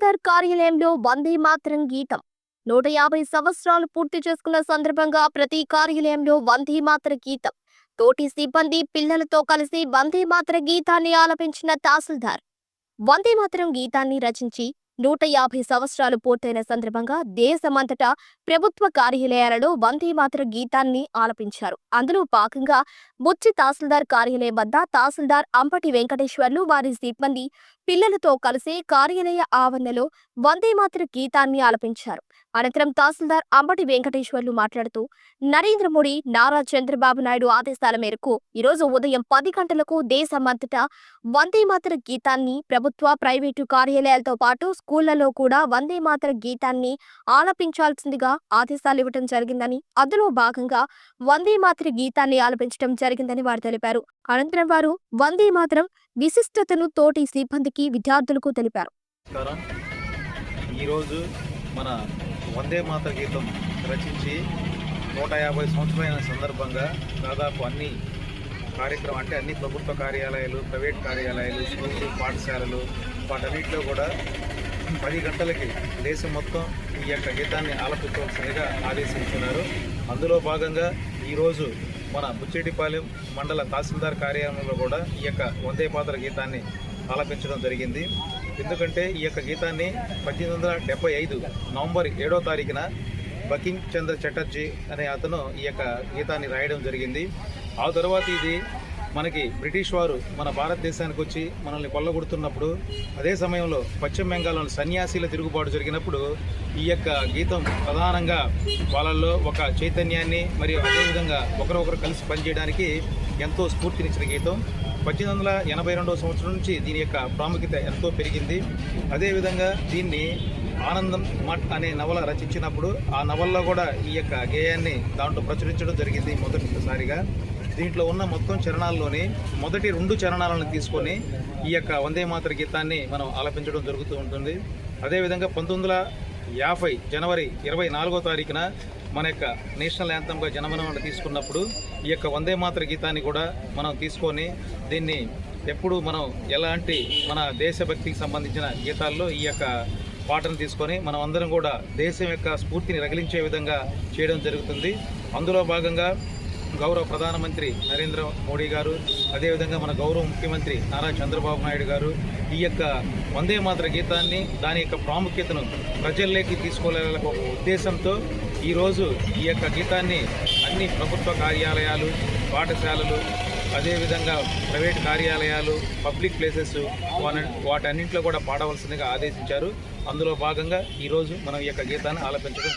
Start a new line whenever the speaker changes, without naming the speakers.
తహసీల్దార్ కార్యాలయంలో వందే మాతరం గీతం. నూట యాభై సంవత్సరాలు పూర్తి చేసుకున్న సందర్భంగా ప్రతి కార్యాలయంలో వందే మాతర గీతం. తోటి సిబ్బంది పిల్లలతో కలిసి వందే మాతర గీతాన్ని ఆలపించిన తహసీల్దార్. వందే మాతరం గీతాన్ని రచించి నూట యాభై సంవత్సరాలు పూర్తయిన సందర్భంగా దేశమంతటా ప్రభుత్వ కార్యాలయాలలో వందే మాతర గీతాన్ని ఆలపించారు. అందులో భాగంగా బుచ్చి తహసీల్దార్ కార్యాలయం వద్ద తహసీల్దార్ అంపటి వెంకటేశ్వర్లు వారి సిబ్బంది పిల్లలతో కలిసి కార్యాలయ ఆవరణలో వందేమాతర గీతాన్ని ఆలపించారు. అనంతరం తహసీల్దార్ అంబటి వెంకటేశ్వర్లు మాట్లాడుతూ నరేంద్ర మోడీ నారా చంద్రబాబు నాయుడు ఆదేశాల మేరకు ఈరోజు ఉదయం పది గంటలకు దేశమంతటా వందేమాతర గీతాన్ని ప్రభుత్వ ప్రైవేటు కార్యాలయాలతో పాటు స్కూళ్ళలో కూడా వందేమాతర గీతాన్ని ఆలపించాల్సిందిగా ఆదేశాలు ఇవ్వడం జరిగిందని అందులో భాగంగా వందేమాతర గీతాన్ని ఆలపించడం జరిగిందని వారు తెలిపారు. అనంతరం వారు వందే మాత్రం విశిష్టతను తోటి సిబ్బందికి విద్యార్థులకు తెలిపారు.
ఈరోజు మన వందే మాత గీతం రచించి నూట యాభై సంవత్సరాలైన సందర్భంగా దాదాపు అన్ని కార్యక్రమం అంటే అన్ని ప్రభుత్వ కార్యాలయాలు ప్రైవేట్ కార్యాలయాలు స్కూళ్ళు పాఠశాలలు వాటన్నిటిలో కూడా పది గంటలకి దేశం మొత్తం ఈ యొక్క గీతాన్ని ఆలపించవలసిందిగా ఆదేశించున్నారు. అందులో భాగంగా ఈరోజు మన బుచ్చేటిపాలెం మండల తహసీల్దార్ కార్యాలయంలో కూడా ఈ యొక్క వందే మాతర గీతాన్ని ఆలపించడం జరిగింది. ఎందుకంటే ఈ యొక్క గీతాన్ని పద్దెనిమిది వందల డెబ్బై ఐదు నవంబర్ ఏడో తారీఖున బకింగ్ చంద్ర చటర్జీ అనే అతను ఈ యొక్క గీతాన్ని రాయడం జరిగింది. ఆ తర్వాత ఇది మనకి బ్రిటిష్ వారు మన భారతదేశానికి వచ్చి మనల్ని కొల్లగొడుతున్నప్పుడు అదే సమయంలో పశ్చిమ బెంగాల్లోని సన్యాసీల తిరుగుబాటు జరిగినప్పుడు ఈ యొక్క గీతం ప్రధానంగా వాళ్ళల్లో ఒక చైతన్యాన్ని మరియు అదేవిధంగా ఒకరొకరు కలిసి పనిచేయడానికి ఎంతో స్ఫూర్తినిచ్చిన గీతం. పద్దెనిమిది వందల ఎనభై రెండవ సంవత్సరం నుంచి దీని యొక్క ప్రాముఖ్యత ఎంతో పెరిగింది. అదేవిధంగా దీన్ని ఆనందం మఠ్ అనే నవల రచించినప్పుడు ఆ నవల్లో కూడా ఈ యొక్క గేయాన్ని దాంట్లో ప్రచురించడం జరిగింది మొదటిసారిగా. దీంట్లో ఉన్న మొత్తం చరణాల్లోని మొదటి రెండు చరణాలను తీసుకొని ఈ యొక్క వందే మాతర గీతాన్ని మనం ఆలపించడం జరుగుతూ ఉంటుంది. అదేవిధంగా పంతొమ్మిది వందల యాభై జనవరి ఇరవై నాలుగో తారీఖున మన యొక్క నేషనల్ యాంథమ్గా జనమనం తీసుకున్నప్పుడు ఈ యొక్క వందే మాతర గీతాన్ని కూడా మనం తీసుకొని దీన్ని ఎప్పుడు మనం ఎలాంటి మన దేశభక్తికి సంబంధించిన గీతాల్లో ఈ యొక్క పాటను తీసుకొని మనం అందరం కూడా దేశం యొక్క స్ఫూర్తిని రగిలించే విధంగా చేయడం జరుగుతుంది. అందులో భాగంగా గౌరవ ప్రధానమంత్రి నరేంద్ర మోడీ గారు అదేవిధంగా మన గౌరవ ముఖ్యమంత్రి నారా చంద్రబాబు నాయుడు గారు ఈ యొక్క వందే మాతర గీతాన్ని దాని యొక్క ప్రాముఖ్యతను ప్రజల్లోకి తీసుకోవాలనే ఒక ఉద్దేశంతో ఈరోజు ఈ యొక్క గీతాన్ని అన్ని ప్రభుత్వ కార్యాలయాలు పాఠశాలలు అదేవిధంగా ప్రైవేట్ కార్యాలయాలు పబ్లిక్ ప్లేసెస్ వాటన్నింటిలో కూడా పాడవలసిందిగా ఆదేశించారు. అందులో భాగంగా ఈరోజు మనం ఈ యొక్క గీతాన్ని ఆలపించడం